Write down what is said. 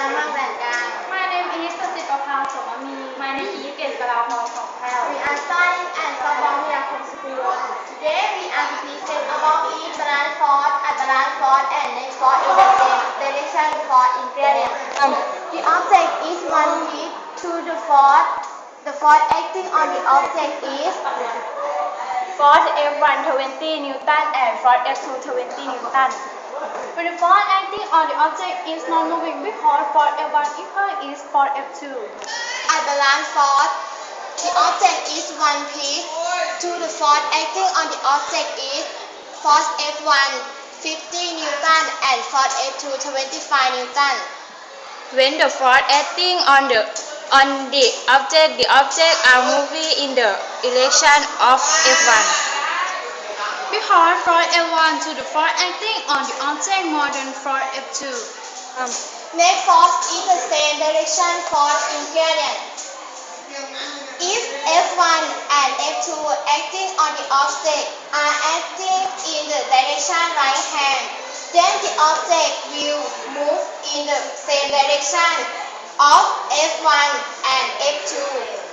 Dharma Vandana. My name is Sasipapal Somami. My name is Gedgalapal Sompal. We are studying at Sabang Yakun School. Today we are speaking about each banana fort, a banana fort, and next fort in the same direction for ingredients. Um, the object is one lead to the fort. The fort acting on the object is Force F1 20 Newton and Force F2 20 Newton When the force acting on the object is not moving because force F1 equal is force F2 unbalance force. The object is one piece. To the force acting on the object is force F1 50 Newton and force F2 25 Newton. When the force acting on the on the object, the object are moving in the direction of F1. Because force F1 to the force acting on the object more than force F2. Um, Net force is the same direction for ingredient. If F1 and F2 acting on the object are acting in the direction right hand, then the object will move in the same direction of F1 and F2.